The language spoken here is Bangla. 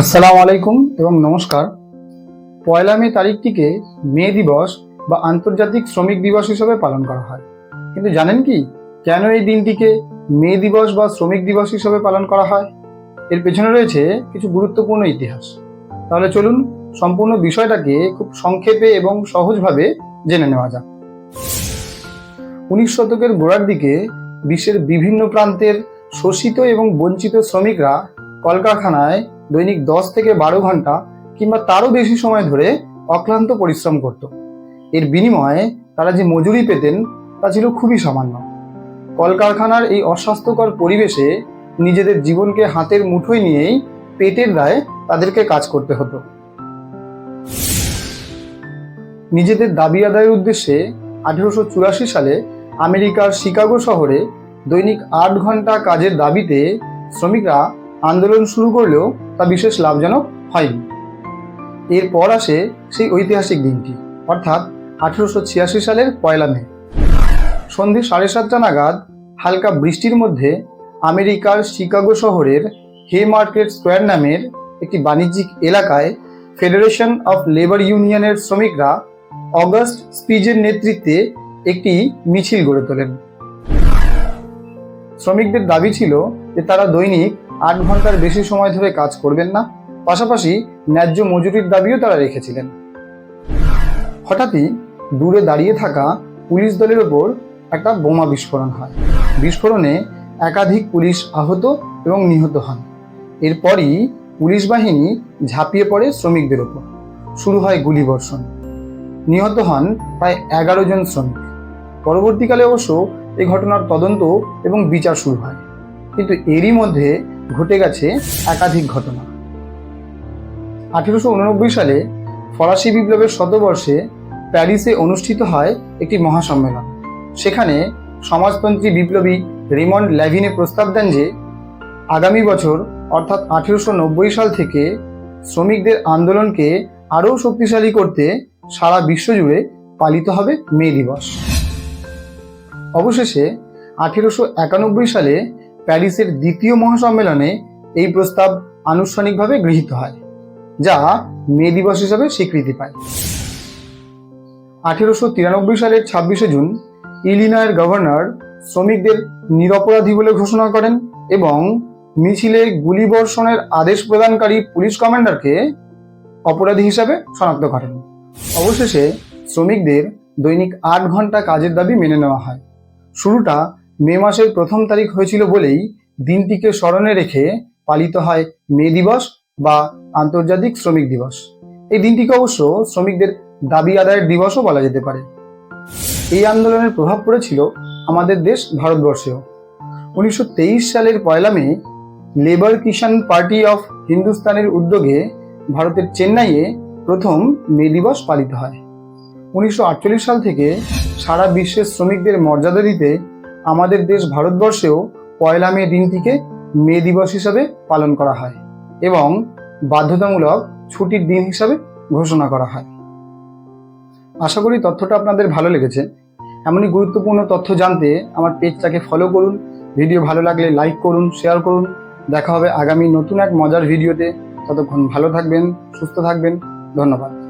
আসসালামু আলাইকুম এবং নমস্কার। পয়লা মে তারিখটিকে মে দিবস বা আন্তর্জাতিক শ্রমিক দিবস হিসেবে পালন করা হয়। কিন্তু জানেন কি, কেন এই দিনটিকে মে দিবস বা শ্রমিক দিবস হিসেবে পালন করা হয়? এর পেছনে রয়েছে কিছু গুরুত্বপূর্ণ ইতিহাস। তাহলে চলুন সম্পূর্ণ বিষয়টাকে খুব সংক্ষেপে এবং সহজভাবে জেনে নেওয়া যাক। উনিশ শতকের গোড়ার দিকে বিশ্বের বিভিন্ন প্রান্তের শোষিত এবং বঞ্চিত শ্রমিকরা কলকারখানায় দৈনিক দশ থেকে বারো ঘণ্টা কিংবা তারও বেশি সময় ধরে অক্লান্ত পরিশ্রম করত। এর বিনিময়ে তারা যে মজুরি পেতেন তা ছিল খুবই সামান্য। কলকারখানার এই অস্বাস্থ্যকর পরিবেশে নিজেদের জীবনকে হাতের মুঠোয় নিয়েই পেটের দায়ে তাদেরকে কাজ করতে হতো। নিজেদের দাবি আদায়ের উদ্দেশ্যে আঠেরোশো চুরাশি সালে আমেরিকার শিকাগো শহরে দৈনিক আট ঘণ্টা কাজের দাবিতে শ্রমিকরা আন্দোলন শুরু করলেও তা বিশেষ লাভজনক হয়নি। এরপর আসে সেই ঐতিহাসিক দিনটি, অর্থাৎ আঠেরোশো ছিয়াশি সালের পয়লা মে। সন্ধে সাড়ে সাতটা নাগাদ হালকা বৃষ্টির মধ্যে আমেরিকার শিকাগো শহরের হে মার্কেট স্কোয়ার নামের একটি বাণিজ্যিক এলাকায় ফেডারেশন অফ লেবার ইউনিয়নের শ্রমিকরা অগাস্ট স্পিজের নেতৃত্বে একটি মিছিল গড়ে তোলেন। শ্রমিকদের দাবি ছিল যে তারা দৈনিক আট ঘণ্টার বেশি সময় ধরে কাজ করবেন না। পাশাপাশি ন্যায্য মজুরির দাবিও তারা রেখেছিলেন। হঠাৎই দূরে দাঁড়িয়ে থাকা পুলিশ দলের ওপর একটা বোমা বিস্ফোরণ হয়। বিস্ফোরণে একাধিক পুলিশ আহত এবং নিহত হন। এরপরই পুলিশ বাহিনী ঝাঁপিয়ে পড়ে শ্রমিকদের ওপর। শুরু হয় গুলিবর্ষণ নিহত হন প্রায় এগারো জন শ্রমিক। পরবর্তীকালে অবশ্য এই ঘটনার তদন্ত এবং বিচার শুরু হয়। কিন্তু এরই মধ্যে ঘটে গেছে একাধিক ঘটনা। আঠেরোশো উননব্বই সালে ফরাসি বিপ্লবের শতবর্ষে প্যারিসে অনুষ্ঠিত হয় একটি মহাসম্মেলন। সেখানে সমাজতন্ত্রী বিপ্লবী রিমন্ড ল্যাভিনে প্রস্তাব দেন যে, আগামী বছর অর্থাৎ আঠেরোশো নব্বই সাল থেকে শ্রমিকদের আন্দোলনকে আরও শক্তিশালী করতে সারা বিশ্বজুড়ে পালিত হবে মে দিবস। অবশেষে আঠেরোশো একানব্বই সালে প্যারিসের দ্বিতীয় মহাসম্মেলনে এই প্রস্তাব আনুষ্ঠানিকভাবে গৃহীত হয়, যা মে দিবস হিসাবে স্বীকৃতি পায়। আঠেরোশো তিরানব্বই সালের ছাব্বিশে জুন ইলিনয়ের গভর্নর শ্রমিকদের নিরপরাধী বলে ঘোষণা করেন এবং মিছিলে গুলিবর্ষণের আদেশ প্রদানকারী পুলিশ কমান্ডারকে অপরাধী হিসাবে শনাক্ত করেন। অবশেষে শ্রমিকদের দৈনিক আট ঘণ্টা কাজের দাবি মেনে নেওয়া হয়। শুরুটা মে মাসের প্রথম তারিখ হয়েছিল বলেই দিনটিকে স্মরণে রেখে পালিত হয় মে দিবস বা আন্তর্জাতিক শ্রমিক দিবস। এই দিনটিকে অবশ্য শ্রমিকদের দাবি আদায়ের দিবসও বলা যেতে পারে। এই আন্দোলনের প্রভাব পড়েছিল আমাদের দেশ ভারতবর্ষেও। উনিশশো তেইশ সালের পয়লা May labour Kisan party of হিন্দুস্তানের উদ্যোগে ভারতের চেন্নাইয়ে প্রথম মে দিবস পালিত হয়। উনিশশো আটচল্লিশ সাল থেকে সারা বিশ্বের শ্রমিকদের মর্যাদা দিতে আমাদের দেশ ভারতবর্ষেও পয়লা মে দিনটিকে মে দিবস হিসাবে পালন করা হয় এবং বাধ্যতামূলক ছুটির দিন হিসাবে ঘোষণা করা হয়। আশা করি তথ্যটা আপনাদের ভালো লেগেছে। এমনই গুরুত্বপূর্ণ তথ্য জানতে আমার পেজটাকে ফলো করুন ভিডিও ভালো লাগলে লাইক করুন শেয়ার করুন। দেখা হবে আগামী নতুন এক মজার ভিডিওতে ততক্ষণ ভালো থাকবেন, সুস্থ থাকবেন। ধন্যবাদ।